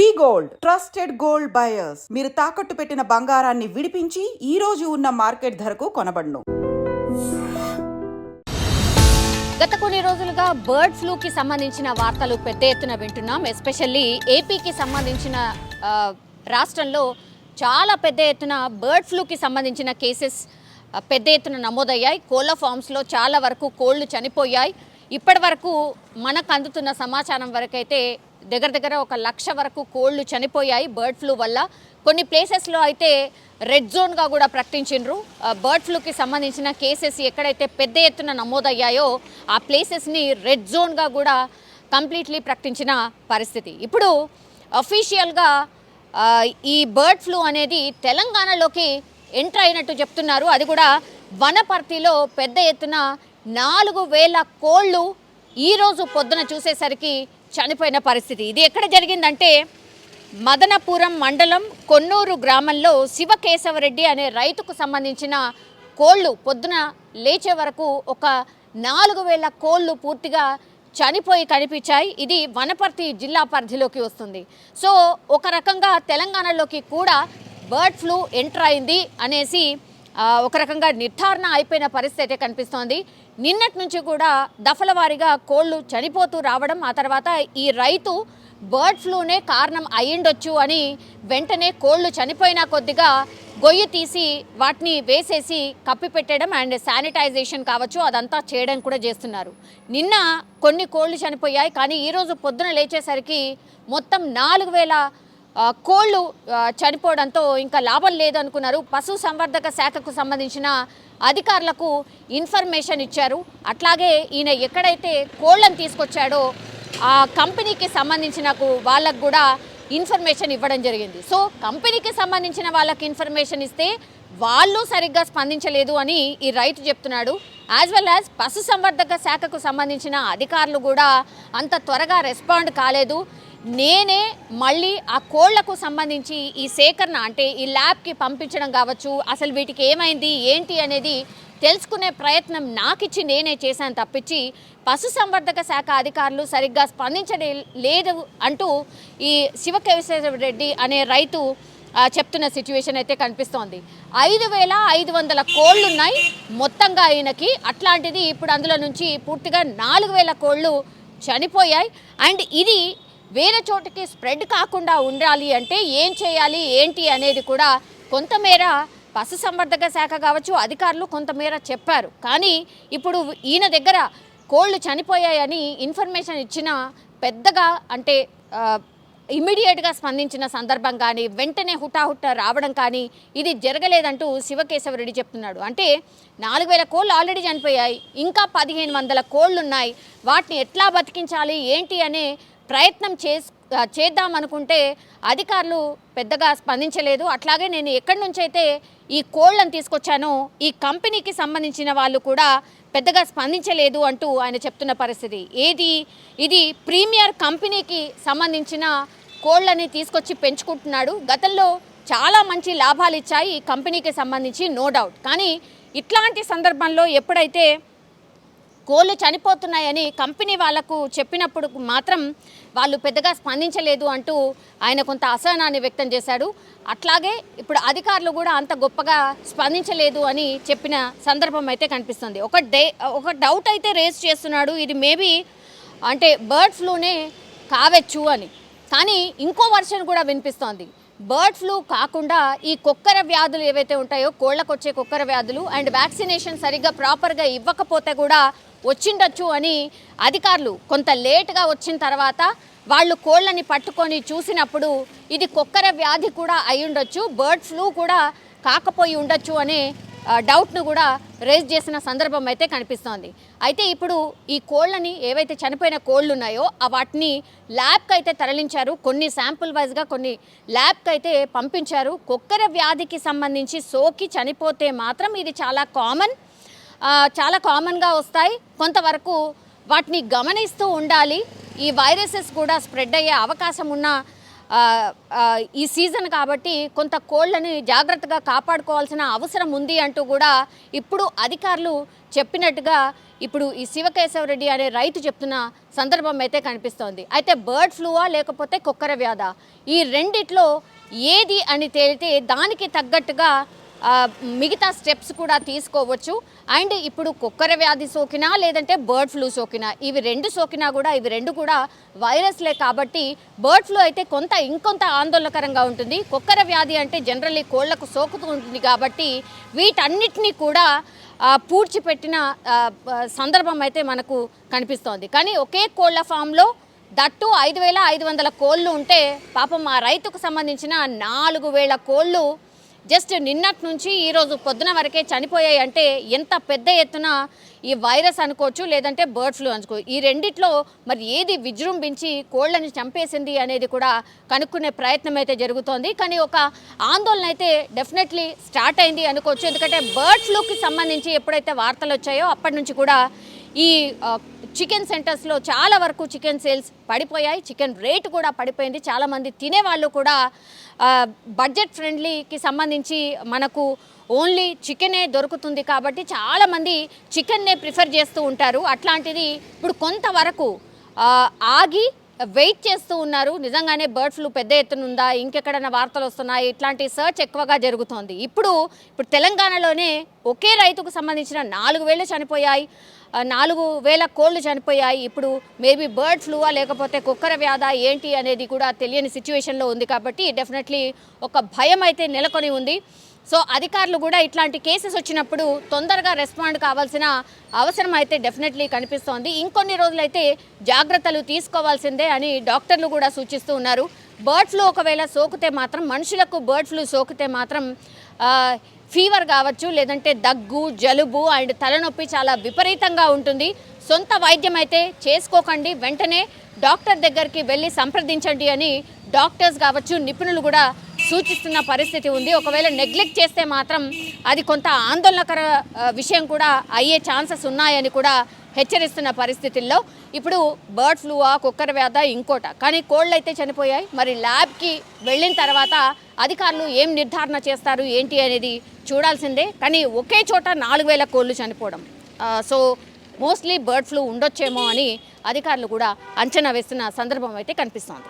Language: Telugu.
V gold trusted gold buyers. మీరు తాకట్టు పెట్టిన బంగారాన్ని విడిపించి ఈ రోజు ఉన్న మార్కెట్ ధరకు కొనబడును. గత కొన్ని రోజులుగా బర్డ్ ఫ్లూకి సంబంధించిన వార్తలు పెద్ద ఎత్తున వింటున్నాం. ఎస్పెషల్లీ ఏపీకి సంబంధించిన రాష్ట్రంలో చాలా పెద్ద ఎత్తున బర్డ్ ఫ్లూకి సంబంధించిన కేసెస్ పెద్ద ఎత్తున నమోదయ్యాయి. కోళ్ళ ఫామ్స్లో చాలా వరకు కోళ్ళు చనిపోయాయి. ఇప్పటి వరకు మనకు అందుతున్న సమాచారం వరకైతే దగ్గర దగ్గర ఒక లక్ష వరకు కోళ్ళు చనిపోయాయి బర్డ్ ఫ్లూ వల్ల. కొన్ని ప్లేసెస్లో అయితే రెడ్ జోన్గా కూడా ప్రకటించిండ్రు. బర్డ్ ఫ్లూకి సంబంధించిన కేసెస్ ఎక్కడైతే పెద్ద ఎత్తున నమోదయ్యాయో ఆ ప్లేసెస్ని రెడ్ జోన్గా కూడా కంప్లీట్లీ ప్రకటించిన పరిస్థితి. ఇప్పుడు అఫీషియల్గా ఈ బర్డ్ ఫ్లూ అనేది తెలంగాణలోకి ఎంటర్ అయినట్టు చెప్తున్నారు. అది కూడా వనపర్తిలో పెద్ద ఎత్తున నాలుగు వేల కోళ్ళు ఈరోజు పొద్దున చూసేసరికి చనిపోయిన పరిస్థితి. ఇది ఎక్కడ జరిగిందంటే మదనపురం మండలం కొన్నూరు గ్రామంలో శివకేశవరెడ్డి అనే రైతుకు సంబంధించిన కోళ్ళు పొద్దున లేచే వరకు ఒక నాలుగు వేల కోళ్ళు పూర్తిగా చనిపోయి కనిపించాయి. ఇది వనపర్తి జిల్లా పరిధిలోకి వస్తుంది. సో ఒక రకంగా తెలంగాణలోకి కూడా బర్డ్ ఫ్లూ ఎంటర్ అయింది అనేసి ఒక రకంగా నిర్ధారణ అయిపోయిన పరిస్థితి అయితే కనిపిస్తోంది. నిన్నటి నుంచి కూడా దఫల వారీగా కోళ్ళు చనిపోతూ రావడం ఆ తర్వాత ఈ రైతు బర్డ్ ఫ్లూనే కారణం అయ్యిండొచ్చు అని వెంటనే కోళ్ళు చనిపోయిన కొద్దిగా గొయ్యి తీసి వాటిని వేసేసి కప్పిపెట్టడం అండ్ శానిటైజేషన్ కావచ్చు అదంతా చేయడం కూడా చేస్తున్నారు. నిన్న కొన్ని కోళ్ళు చనిపోయాయి కానీ ఈరోజు పొద్దున లేచేసరికి మొత్తం నాలుగు వేల కోళ్ళు చనిపోవడంతో ఇంకా లాభం లేదనుకున్నారు పశు సంవర్ధక శాఖకు సంబంధించిన అధికారులకు ఇన్ఫర్మేషన్ ఇచ్చారు. అట్లాగే ఈయన ఎక్కడైతే కోళ్ళను తీసుకొచ్చాడో ఆ కంపెనీకి సంబంధించిన వాళ్ళకు కూడా ఇన్ఫర్మేషన్ ఇవ్వడం జరిగింది. సో కంపెనీకి సంబంధించిన వాళ్ళకి ఇన్ఫర్మేషన్ ఇస్తే వాళ్ళు సరిగ్గా స్పందించలేదు అని ఈ రైతు చెప్తున్నాడు. యాజ్ వెల్ యాజ్ పశు సంవర్ధక శాఖకు సంబంధించిన అధికారులు కూడా అంత త్వరగా రెస్పాండ్ కాలేదు. నేనే మళ్ళీ ఆ కోళ్ళకు సంబంధించి ఈ సేకరణ అంటే ఈ ల్యాబ్కి పంపించడం కావచ్చు అసలు వీటికి ఏమైంది ఏంటి అనేది తెలుసుకునే ప్రయత్నం నాకిచ్చి నేనే చేశాను తప్పించి పశు సంవర్ధక శాఖ అధికారులు సరిగ్గా స్పందించడం లేదు అంటూ ఈ శివకేశవ రెడ్డి అనే రైతు చెప్తున్న సిచ్యువేషన్ అయితే కనిపిస్తోంది. ఐదు వేల ఐదు వందల కోళ్ళు ఉన్నాయి మొత్తంగా ఆయనకి అట్లాంటిది ఇప్పుడు అందులో నుంచి పూర్తిగా నాలుగు వేల కోళ్ళు చనిపోయాయి. అండ్ ఇది వేరే చోటికి స్ప్రెడ్ కాకుండా ఉండాలి అంటే ఏం చేయాలి ఏంటి అనేది కూడా కొంతమేర పశు సంవర్ధక శాఖ కావచ్చు అధికారులు కొంతమేర చెప్పారు. కానీ ఇప్పుడు ఈయన దగ్గర కోళ్ళు చనిపోయాయని ఇన్ఫర్మేషన్ ఇచ్చిన పెద్దగా అంటే ఆ, ఇమ్మీడియట్గా స్పందించిన సందర్భం కానీ వెంటనే హుటాహుట్ట రావడం కానీ ఇది జరగలేదంటూ శివకేశవరెడ్డి చెప్తున్నాడు. అంటే నాలుగు వేల కోళ్ళు ఆల్రెడీ చనిపోయాయి ఇంకా పదిహేను వందల కోళ్ళు ఉన్నాయి వాటిని ఎట్లా బతికించాలి ఏంటి అనే ప్రయత్నం చేస్ చేద్దాం అనుకుంటే అధికారులు పెద్దగా స్పందించలేదు. అట్లాగే నేను ఎక్కడి నుంచి అయితే ఈ కోళ్ళను తీసుకొచ్చానో ఈ కంపెనీకి సంబంధించిన వాళ్ళు కూడా పెద్దగా స్పందించలేదు అంటూ ఆయన చెప్తున్న పరిస్థితి. ఏది? ఇది ప్రీమియర్ కంపెనీకి సంబంధించిన కోళ్ళని తీసుకొచ్చి పెంచుకుంటున్నాడు. గతంలో చాలా మంచి లాభాలు ఇచ్చాయి ఈ కంపెనీకి సంబంధించి నో డౌట్. కానీ ఇట్లాంటి సందర్భంలో ఎప్పుడైతే కోళ్ళు చనిపోతున్నాయని కంపెనీ వాళ్ళకు చెప్పినప్పుడు మాత్రం వాళ్ళు పెద్దగా స్పందించలేదు అంటూ ఆయన కొంత అసహనాన్ని వ్యక్తం చేశాడు. అట్లాగే ఇప్పుడు అధికారులు కూడా అంత గొప్పగా స్పందించలేదు అని చెప్పిన సందర్భం అయితే కనిపిస్తుంది. ఒక డే ఒక డౌట్ అయితే రేస్ చేస్తున్నాడు. ఇది మేబీ అంటే బర్డ్ ఫ్లూనే కావచ్చు అని. కానీ ఇంకో వర్షన్ కూడా వినిపిస్తోంది. బర్డ్ ఫ్లూ కాకుండా ఈ కుక్కర వ్యాధులు ఏవైతే ఉంటాయో కోళ్ళకు వచ్చే కుక్కర వ్యాధులు అండ్ వ్యాక్సినేషన్ సరిగ్గా ప్రాపర్గా ఇవ్వకపోతే కూడా వచ్చిండొచ్చు అని అధికారులు కొంత లేట్గా వచ్చిన తర్వాత వాళ్ళు కోళ్ళని పట్టుకొని చూసినప్పుడు ఇది కుక్కర వ్యాధి కూడా అయి ఉండొచ్చు బర్డ్ ఫ్లూ కూడా కాకపోయి ఉండొచ్చు అనే డౌట్ను కూడా రేజ్ చేసిన సందర్భం అయితే కనిపిస్తోంది. అయితే ఇప్పుడు ఈ కోళ్ళని ఏవైతే చనిపోయిన కోళ్ళు ఉన్నాయో వాటిని ల్యాబ్కి అయితే తరలించారు. కొన్ని శాంపుల్ వైజ్గా కొన్ని ల్యాబ్కి అయితే పంపించారు. కుక్కర వ్యాధికి సంబంధించి సోకి చనిపోతే మాత్రం ఇది చాలా కామన్ చాలా కామన్గా వస్తాయి. కొంతవరకు వాటిని గమనిస్తూ ఉండాలి. ఈ వైరసెస్ కూడా స్ప్రెడ్ అయ్యే అవకాశం ఉన్న ఈ సీజన్ కాబట్టి కొంత కోళ్ళని జాగ్రత్తగా కాపాడుకోవాల్సిన అవసరం ఉంది అంటూ కూడా ఇప్పుడు అధికారులు చెప్పినట్టుగా ఇప్పుడు ఈ శివకేశవరెడ్డి అనే రైతు చెప్తున్న సందర్భం అయితే కనిపిస్తోంది. అయితే బర్డ్ ఫ్లూవా లేకపోతే కుక్కర వ్యాధ? ఈ రెండిట్లో ఏది అని తేలితే దానికి తగ్గట్టుగా మిగతా స్టెప్స్ కూడా తీసుకోవచ్చు. అండ్ ఇప్పుడు కుక్కర వ్యాధి సోకినా లేదంటే బర్డ్ ఫ్లూ సోకినా ఇవి రెండు సోకినా కూడా ఇవి రెండు కూడా వైరస్లే కాబట్టి బర్డ్ ఫ్లూ అయితే కొంత ఇంకొంత ఆందోళనకరంగా ఉంటుంది. కుక్కర వ్యాధి అంటే జనరల్లీ కోళ్ళకు సోకుతూ ఉంటుంది కాబట్టి వీటన్నిటినీ కూడా పూడ్చిపెట్టిన సందర్భం అయితే మనకు కనిపిస్తోంది. కానీ ఒకే కోళ్ళ ఫామ్లో దట్టు ఐదు వేల ఐదు వందల కోళ్ళు ఉంటే పాపం ఆ రైతుకు సంబంధించిన నాలుగు వేల కోళ్ళు జస్ట్ నిన్నటి నుంచి ఈరోజు పొద్దున వరకే చనిపోయాయి అంటే ఎంత పెద్ద ఎత్తున ఈ వైరస్ అనుకోవచ్చు లేదంటే బర్డ్ ఫ్లూ అనుకో ఈ రెండిట్లో మరి ఏది విజృంభించి కోళ్ళని చంపేసింది అనేది కూడా కనుక్కునే ప్రయత్నం అయితే జరుగుతోంది. కానీ ఒక ఆందోళన అయితే డెఫినెట్లీ స్టార్ట్ అయింది అనుకోవచ్చు. ఎందుకంటే బర్డ్ ఫ్లూకి సంబంధించి ఎప్పుడైతే వార్తలు వచ్చాయో అప్పటి నుంచి కూడా ఈ చికెన్ సెంటర్స్లో చాలా వరకు చికెన్ సేల్స్ పడిపోయాయి. చికెన్ రేటు కూడా పడిపోయింది. చాలామంది తినేవాళ్ళు కూడా బడ్జెట్ ఫ్రెండ్లీకి సంబంధించి మనకు ఓన్లీ చికెనే దొరుకుతుంది కాబట్టి చాలామంది చికెన్నే ప్రిఫర్ చేస్తూ ఉంటారు. అట్లాంటిది ఇప్పుడు కొంతవరకు ఆగి వెయిట్ చేస్తూ ఉన్నారు. నిజంగానే బర్డ్ ఫ్లూ పెద్ద ఎత్తున ఉందా? ఇంకెక్కడైనా వార్తలు వస్తున్నాయి? ఇట్లాంటి సర్చ్ ఎక్కువగా జరుగుతోంది. ఇప్పుడు ఇప్పుడు తెలంగాణలోనే ఒకే రైతుకు సంబంధించిన నాలుగు వేలు చనిపోయాయి. నాలుగు వేల కోళ్ళు చనిపోయాయి. ఇప్పుడు మేబీ బర్డ్ ఫ్లూవా? లేకపోతే కుక్కర వ్యాధ? ఏంటి అనేది కూడా తెలియని సిచ్యువేషన్లో ఉంది కాబట్టి డెఫినెట్లీ ఒక భయం అయితే నెలకొని ఉంది. సో అధికారులు కూడా ఇట్లాంటి కేసెస్ వచ్చినప్పుడు తొందరగా రెస్పాండ్ కావాల్సిన అవసరం అయితే డెఫినెట్లీ కనిపిస్తోంది. ఇంకొన్ని రోజులైతే జాగ్రత్తలు తీసుకోవాల్సిందే అని డాక్టర్లు కూడా సూచిస్తూ ఉన్నారు. బర్డ్ ఫ్లూ ఒకవేళ సోకితే మాత్రం మనుషులకు బర్డ్ ఫ్లూ సోకితే మాత్రం ఫీవర్ కావచ్చు లేదంటే దగ్గు జలుబు అండ్ తలనొప్పి చాలా విపరీతంగా ఉంటుంది. సొంత వైద్యం అయితే చేసుకోకండి వెంటనే డాక్టర్ దగ్గరికి వెళ్ళి సంప్రదించండి అని డాక్టర్స్ కావచ్చు నిపుణులు కూడా సూచిస్తున్న పరిస్థితి ఉంది. ఒకవేళ నెగ్లెక్ట్ చేస్తే మాత్రం అది కొంత ఆందోళనకర విషయం కూడా అయ్యే ఛాన్సెస్ ఉన్నాయని కూడా హెచ్చరిస్తున్న పరిస్థితుల్లో ఇప్పుడు బర్డ్ ఫ్లూవా కుక్కర్ వ్యాధ ఇంకోట. కానీ కోళ్ళు అయితే చనిపోయాయి. మరి ల్యాబ్కి వెళ్ళిన తర్వాత అధికారులు ఏం నిర్ధారణ చేస్తారు? ఏంటి అనేది చూడాల్సిందే. కానీ ఒకే చోట నాలుగు వేల కోళ్ళు చనిపోవడం. సో మోస్ట్లీ బర్డ్ ఫ్లూ ఉండొచ్చేమో అని అధికారులు కూడా అంచనా వేస్తున్న సందర్భం అయితే కనిపిస్తోంది.